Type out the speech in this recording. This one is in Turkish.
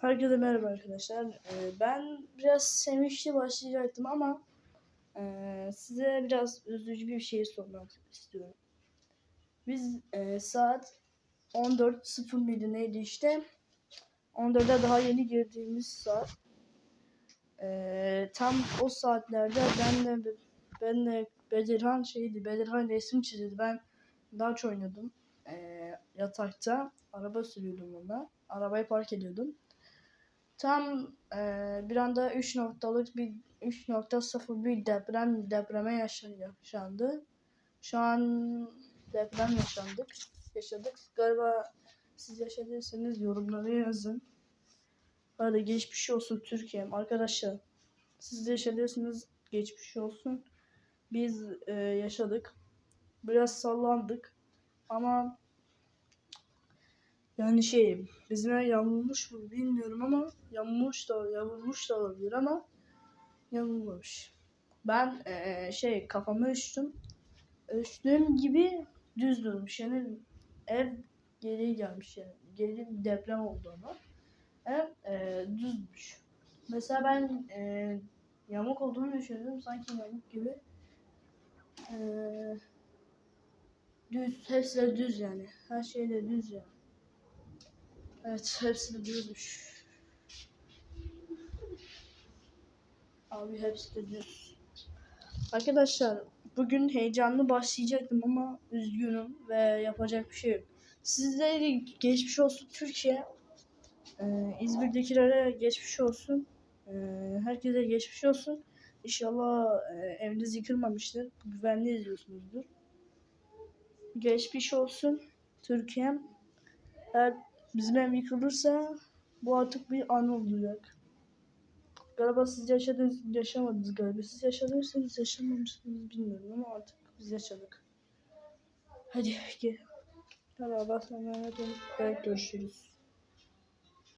Herkese merhaba arkadaşlar. Ee, Ben biraz sevinçli başlayacaktım ama e, size biraz üzücü bir şey sormak istiyorum. Biz e, saat 14.01 neydi işte 14'e daha yeni girdiğimiz saat. Ee, tam o saatlerde ben de ben de Bedirhan şeydi Bedirhan resim çizdi. Ben Dutch oynuyordum. Ee, yatakta araba sürüyordum ona. Arabayı park ediyordum. Tam eee, bir anda 3 noktalık bir 3.0 bir deprem depreme yaşa- yaşandı. Şu an deprem yaşandık. Yaşadık. Galiba siz yaşadıysanız yorumlara yazın. Hadi geçmiş olsun Türkiye'm. Arkadaşlar siz de yaşadıysanız geçmiş olsun. Biz eee, yaşadık. Biraz sallandık. Ama yani şey bizim ev yamulmuş mu bilmiyorum ama yamulmuş da yamulmuş da olabilir ama yamulmamış. Ben eee, şey kafamı üşüttüm. Üşüttüğüm gibi düz durmuş. Yani ev geri gelmiş yani. Geri deprem oldu ama. Ev eee, düzmüş. Mesela ben eee, yamuk olduğunu düşündüm. Sanki yamuk gibi. Eee, düz. Hepsi de düz yani. Her şey de düz yani. Evet, hepsi de düzmüş. Abi hepsi de düz. Arkadaşlar, bugün heyecanlı başlayacaktım ama üzgünüm ve yapacak bir şey yok. Sizlere geçmiş olsun Türkiye. Ee, İzmir'dekilere geçmiş olsun. Ee, herkese geçmiş olsun. İnşallah e, eviniz yıkılmamıştır. Güvenli izliyorsunuzdur. Geçmiş olsun Türkiye'm. Eğer bizim ev yıkılırsa bu artık bir an olacak. Galiba siz yaşadınız, yaşamadınız galiba. Siz yaşadıysanız yaşamamışsınız bilmiyorum ama artık biz yaşadık. Hadi gel. Hadi Allah'a emanet olun. Belki görüşürüz.